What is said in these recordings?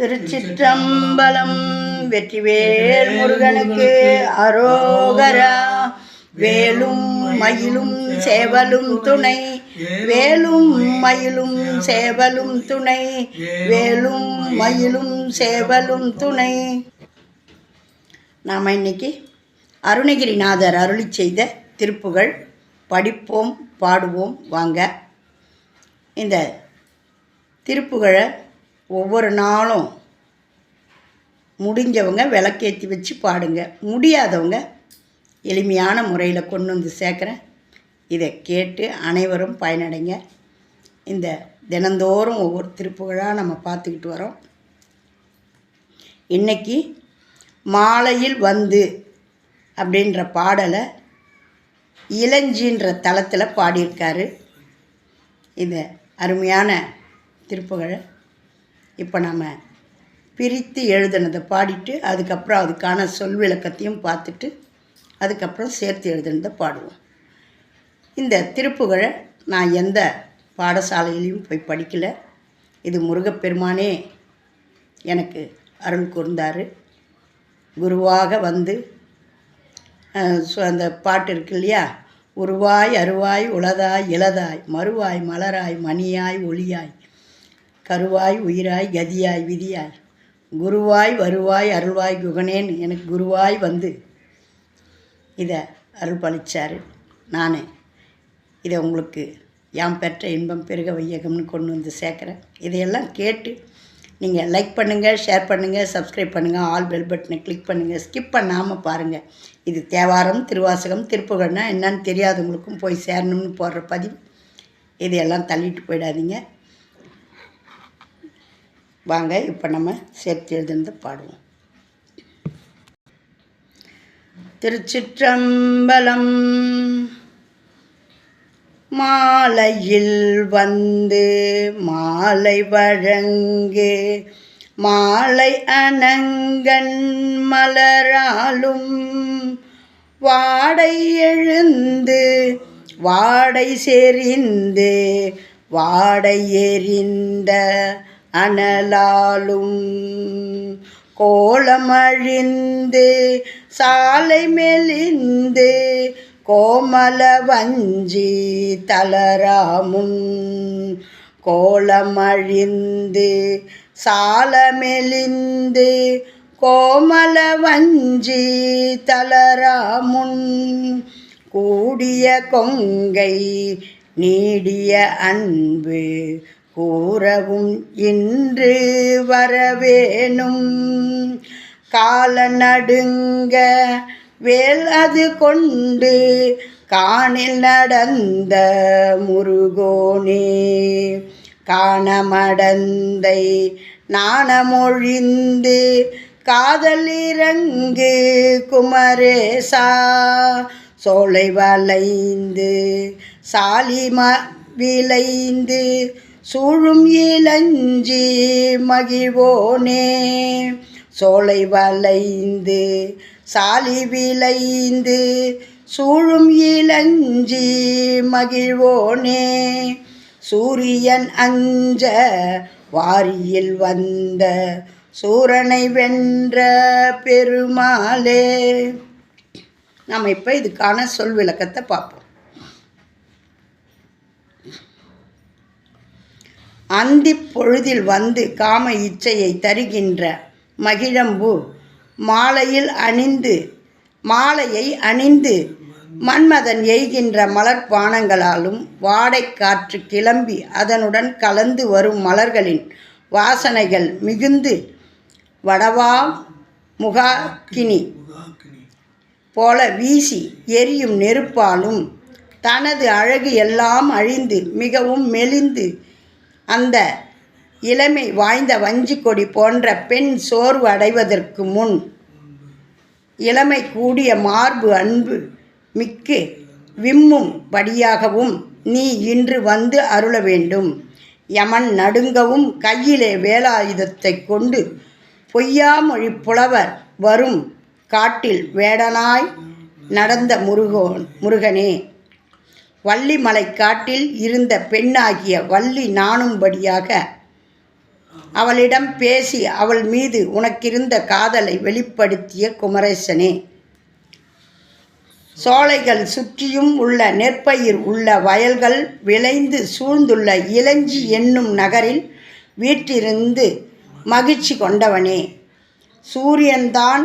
திருச்சிற்றம்பலம் வெற்றிவேல் முருகனுக்கு அரோகரா. வேலும் மயிலும் சேவலும் துணை. வேலும் மயிலும் சேவலும் துணை. வேலும் மயிலும் சேவலும் துணை. நாம் இன்னைக்கு அருணகிரிநாதர் அருளி செய்த திருப்புகள் படிப்போம் பாடுவோம். வாங்க. இந்த திருப்புகழை ஒவ்வொரு நாளும் முடிஞ்சவங்க விளக்கேற்றி வச்சு பாடுங்க. முடியாதவங்க எளிமையான முறையில் கொண்டு வந்து சேர்க்குறேன். இதை கேட்டு அனைவரும் பயனடைங்க. இந்த தினந்தோறும் ஒவ்வொரு திருப்புகழாக நம்ம பார்த்துக்கிட்டு வரோம். இன்னைக்கு மாலையில் வந்து அப்படின்ற பாடலை இளஞ்சின்ற தளத்தில் பாடியிருக்காரு. இந்த அருமையான திருப்புகழை இப்போ நம்ம பிரித்து எழுதுனதை பாடிட்டு அதுக்கப்புறம் அதுக்கான சொல் விளக்கத்தையும் பார்த்துட்டு அதுக்கப்புறம் சேர்த்து எழுதுனதை பாடுவோம். இந்த திருப்புகழை நான் எந்த பாடசாலையிலையும் போய் படிக்கலை. இது முருகப்பெருமானே எனக்கு அருள் கூர்ந்தார். குருவாக வந்து அந்த பாட்டு இருக்கு இல்லையா? உருவாய் அருவாய் உளதாய் இளதாய் மறுவாய் மலராய் மணியாய் ஒளியாய் கருவாய் உயிராய் கதியாய் விதியாய். குருவாய் வருவாய் அருள்வாய் குகனேன் எனக்கு குருவாய் வந்து. இதை அருள் பளிச்சார் நான். இதை உங்களுக்கு யாம் பெற்ற இன்பம் பெருக வையகம்னு கொண்டு வந்து சேர்க்குறேன். இதையெல்லாம் கேட்டு நீங்கள் லைக் பண்ணுங்கள் ஷேர் பண்ணுங்கள் சப்ஸ்கிரைப் பண்ணுங்கள் ஆல் பெல் பட்டனை கிளிக் பண்ணுங்கள் ஸ்கிப் பண்ணாமல் பாருங்கள் இது தேவாரம் திருவாசகம் திருப்புகழ்னா என்னன்னு தெரியாதவங்களுக்கும் போய் சேரணும்னு போடுற பதிவு. இதையெல்லாம் தள்ளிட்டு போயிடாதீங்க. வாங்க இப்போ நம்ம சேர்த்து எழுதுனது பாடுவோம். திருச்சிற்றம்பலம் மாலையில் வந்து மாலை வழங்கு மாலை அணங்கன் மலராலும் வாடை எழுந்து வாடை செறிந்து வாடை எறிந்த அனலாலும் கோலமழிந்து சாலை மெலிந்து கோமல வஞ்சி தளராமுன் கோலமழிந்து சாலமெலிந்து கோமல வஞ்சி தளராமுன் கூடிய கொங்கை நீடிய அன்பு கூறவும் இன்று வரவேணும். கால நடுங்க வேல் அது கொண்டு காணில் நடந்த முருகோனே. காணமடந்தை நாணமொழிந்து காதலிறங்கு குமரேசா. சோலை வளைந்து சாலிம விளைந்து சூழும் இளஞ்சி மகிழ்வோனே. சோலை வளைந்து சாலி விளைந்து சூழும் இளஞ்சி மகிழ்வோனே. சூரியன் அஞ்ச வாரியில் வந்த சூரனை வென்ற பெருமாளே. நம்ம இப்போ இதுக்கான சொல் விளக்கத்தை பார்ப்போம். அந்தி பொழுதில் வந்து காம இச்சையை தருகின்ற மகிழம்பு. மாலையில் அணிந்து மாலையை அணிந்து மன்மதன் எய்கின்ற மலர்பானங்களாலும் வாடை காற்று கிளம்பி அதனுடன் கலந்து வரும் மலர்களின் வாசனைகள் மிகுந்து வடவா முகாக்கினி போல வீசி எரியும் நெருப்பாலும் தனது அழகு எல்லாம் அழிந்து மிகவும் மெலிந்து அந்த இளமை வாய்ந்த வஞ்சி கொடி போன்ற பெண் சோர்வு அடைவதற்கு முன் இளமை கூடிய மார்பு அன்பு மிக்கு விம்மும் படியாகவும் நீ இன்று வந்து அருள வேண்டும். யமன் நடுங்கவும் கையிலே வேலாயுதத்தை கொண்டு பொய்யாமொழி புலவர் வரும் காட்டில் வேடனாய் நடந்த முருகோன் முருகனே. வள்ளிமலை காட்டில் இருந்த பெண்ணாகிய வள்ளி நாணும்படியாக அவளிடம் பேசி அவள் மீது உனக்கிருந்த காதலை வெளிப்படுத்திய குமரேசனே சோலைகள் சுற்றியும் உள்ள நெற்பயிர் உள்ள வயல்கள் விளைந்து சூழ்ந்துள்ள இளஞ்சி என்னும் நகரில் வீற்றிருந்து மகிழ்ச்சி கொண்டவனே. சூரியன்தான்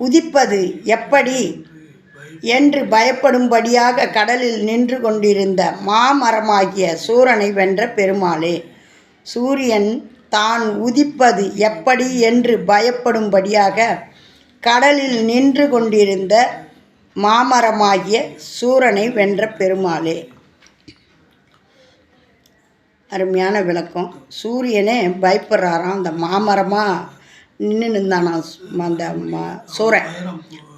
உதிப்பது எப்படி? என்று பயப்படும்படியாக கடலில் நின்று கொண்டிருந்த மாமரமாகிய சூரனை வென்ற பெருமாளே சூரியன் தான் உதிப்பது எப்படி என்று பயப்படும்படியாக கடலில் நின்று கொண்டிருந்த மாமரமாகிய சூரனை வென்ற பெருமாளே. அருமையான விளக்கம். சூரியனே பயப்படுறாராம் அந்த மாமரமாக நின்று நின்றானா அந்த சூரன்.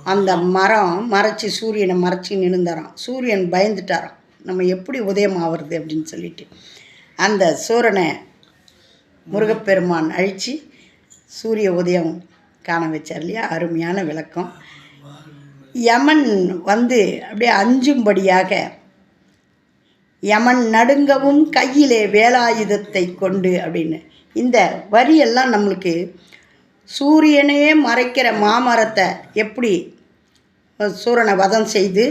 அந்த மரம் மறைச்சி சூரியனை மறைச்சி நின்றுந்தாராம் சூரியன் பயந்துட்டாராம். நம்ம எப்படி உதயம் ஆகிறது அப்படின்னு சொல்லிட்டு. அந்த சூரனை முருகப்பெருமான் அழித்து சூரிய உதயம் காண வச்சார் இல்லையா? அருமையான விளக்கம். யமன் வந்து அப்படியே அஞ்சும்படியாக யமன் நடுங்கவும் கையிலே வேலாயுதத்தை கொண்டு அப்படின்னு. இந்த வரியெல்லாம் நம்மளுக்கு சூரியனையே மறைக்கிற மாமரத்தை எப்படி சூரனை வதம் செய்து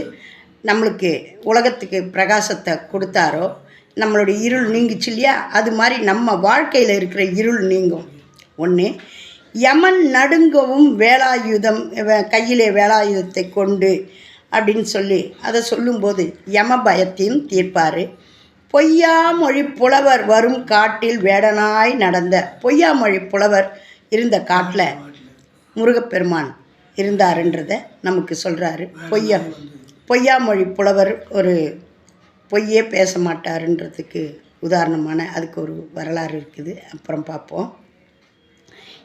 நம்மளுக்கு உலகத்துக்கு பிரகாசத்தை கொடுத்தாரோ நம்மளுடைய இருள் நீங்குச்சு இல்லையா? அது மாதிரி நம்ம வாழ்க்கையில் இருக்கிற இருள் நீங்கும். ஒன்று யமன் நடுங்கவும் வேலாயுதம் கையிலே வேலாயுதத்தை கொண்டு அப்படின்னு சொல்லி அதை சொல்லும்போது யம பயத்தையும் தீர்ப்பார். பொய்யாமொழி புலவர் வரும் காட்டில் வேடனாய் நடந்த பொய்யாமொழி புலவர் இருந்த காட்டில் முருகப்பெருமான் இருந்தாருன்றத நமக்கு சொல்கிறாரு பொய்யா பொய்யாமொழி புலவர் ஒரு பொய்யே பேச மாட்டாருன்றதுக்கு உதாரணமான அதுக்கு ஒரு வரலாறு இருக்குது. அப்புறம் பார்ப்போம்.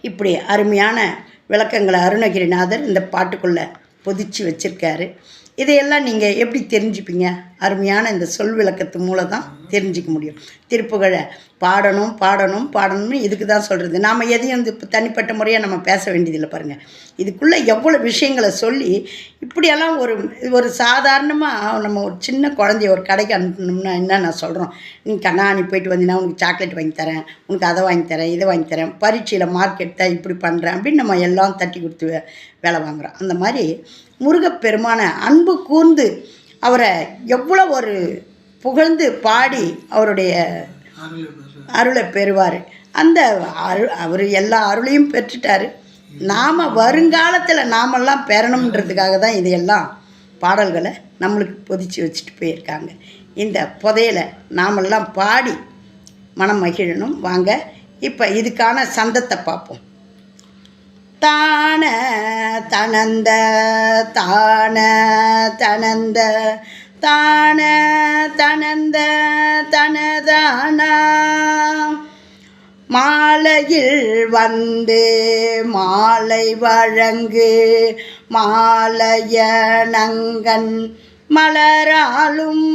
இப்படி அருமையான விளக்கங்களை அருணகிரிநாதர் இந்த பாட்டுக்குள்ளே பொதிச்சு வச்சுருக்காரு. இதையெல்லாம் நீங்கள் எப்படி தெரிஞ்சுப்பீங்க? அருமையான இந்த சொல் விளக்கத்து மூலம் தான் தெரிஞ்சிக்க முடியும். திருப்புகழை பாடணும் பாடணும் பாடணும்னு இதுக்கு தான் சொல்கிறது நாம் எதையும் வந்து இப்போ தனிப்பட்ட முறையாக நம்ம பேச வேண்டியதில்லை பாருங்கள் இதுக்குள்ளே எவ்வளோ விஷயங்களை சொல்லி இப்படியெல்லாம் ஒரு ஒரு சாதாரணமாக நம்ம ஒரு சின்ன குழந்தைய ஒரு கடைக்கு அனுப்பணும்னா என்ன நான் சொல்கிறோம் நீ கண்ணா நீ போயிட்டு வந்தீங்கன்னா உனக்கு சாக்லேட் வாங்கி தரேன் உனக்கு அதை வாங்கி தரேன் இதை வாங்கி தரேன் பரீட்சையில் மார்க் எடுத்தால் இப்படி பண்ணுறேன் அப்படின்னு நம்ம எல்லாம் தட்டி கொடுத்து வேலை வாங்குறோம். அந்த மாதிரி முருகப்பெருமான அன்பு கூர்ந்து அவரை எவ்வளோ ஒரு புகழ்ந்து பாடி அவருடைய அருளை பெறுவார். அந்த அரு அவர் எல்லா அருளையும் பெற்றுட்டார். நாம் வருங்காலத்தில் நாமெல்லாம் பெறணுன்றதுக்காக தான் இதையெல்லாம் பாடல்களை நம்மளுக்கு பொதிச்சு வச்சுட்டு போயிருக்காங்க. இந்த புதையலை நாமெல்லாம் பாடி மனம் மகிழணும். வாங்க இப்போ இதுக்கான சந்தத்தை பார்ப்போம். தான தனந்த தான தனந்த தான தனந்த தனதானா? மாலையில் வந்து மாலை வழங்கு மாலையனங்கன் மலராலும்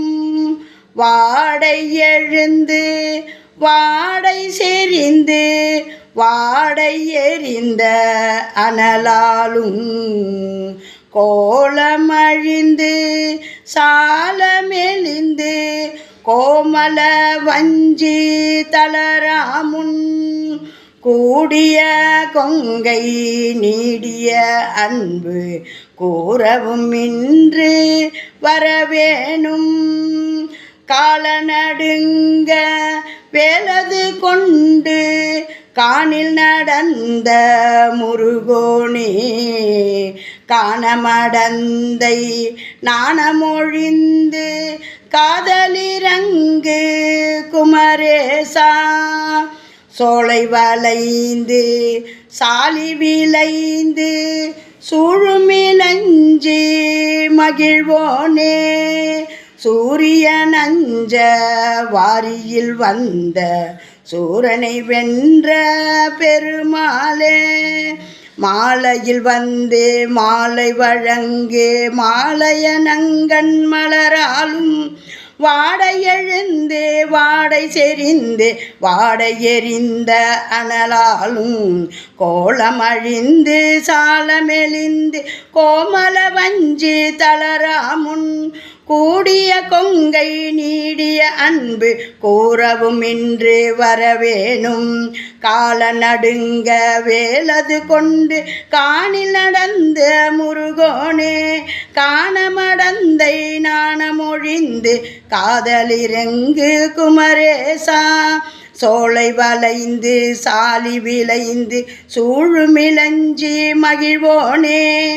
வாடை எழுந்து வாடை செறிந்து வாடை எறிந்த அனலாலும் கோலமழிந்து சாலமெலிந்து கோமல வஞ்சி தளராமுன் கூடிய கொங்கை நீடிய அன்பு கூறவும் இன்று வரவேணும். கால நடுங்க வேலது கொண்டு காணில் நடந்த முருகோனே. காணமடந்தை நாணமொழிந்து காதலிரங்கு குமரேசா. சோலை வளைந்து சாலி விளைந்து சூழுமிலஞ்சி மகிழ்வோனே. சூரியன் அஞ்ச வாரியில் வந்த சூரனை வென்ற பெருமாளே மாலையில் வந்து மாலை வழங்கு மாலையனங்கண் மலராலும் வாடை எழுந்து வாடை செறிந்து வாடை எறிந்த அனலாலும் கோலமழிந்து சாலமெலிந்து கோமல வஞ்சி தளராமுன் கூடிய கொங்கை நீடிய அன்பு கூறவும் இன்று வரவேணும். கால நடுங்க வேலது கொண்டு காணில் நடந்த முருகோனே காணமடந்தை நாணமொழிந்து காதலிரங்கு குமரேசா. சோலை வளைந்து சாலி விளைந்து சூழுமிளஞ்சி மகிழ்வோனே.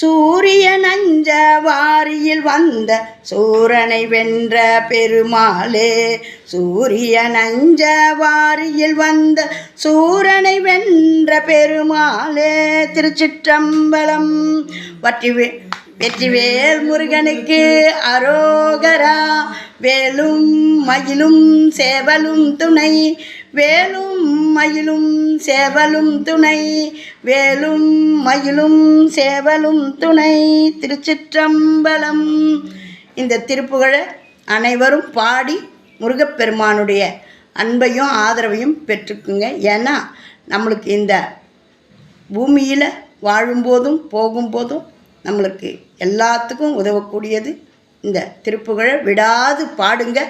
சூரியன் நஞ்ச வாரியில் வந்த சூரனை வென்ற பெருமாளே. சூரியன் நஞ்ச வாரியில் வந்த சூரனை வென்ற பெருமாளே. திருச்சிற்றம்பலம் வற்றி வெற்றிவேல் முருகனுக்கு அரோகரா. வேலும் மயிலும் சேவலும் துணை. வேலும் மயிலும் சேவலும் துணை வேலும் மயிலும் சேவலும் துணை திருச்சிற்றம்பலம். இந்த திருப்புகழை அனைவரும் பாடி முருகப்பெருமானுடைய அன்பையும் ஆதரவையும் பெற்றுக்குங்க. ஏன்னா நம்மளுக்கு இந்த பூமியில் வாழும்போதும் போகும்போதும் நம்மளுக்கு எல்லாத்துக்கும் உதவக்கூடியது இந்த திருப்புகழை. விடாது பாடுங்க.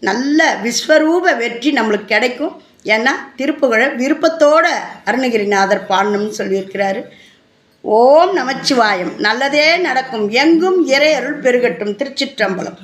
நல்ல விஸ்வரூப வெற்றி நம்மளுக்கு கிடைக்கும். ஏன்னா திருப்புகழை விருப்பத்தோட அருணகிரிநாதர் பாடணும்னு சொல்லியிருக்கிறாரு. ஓம் நமச்சிவாயம். நல்லதே நடக்கும். எங்கும் இறையருள் பெருகட்டும். திருச்சிற்றம்பலம்.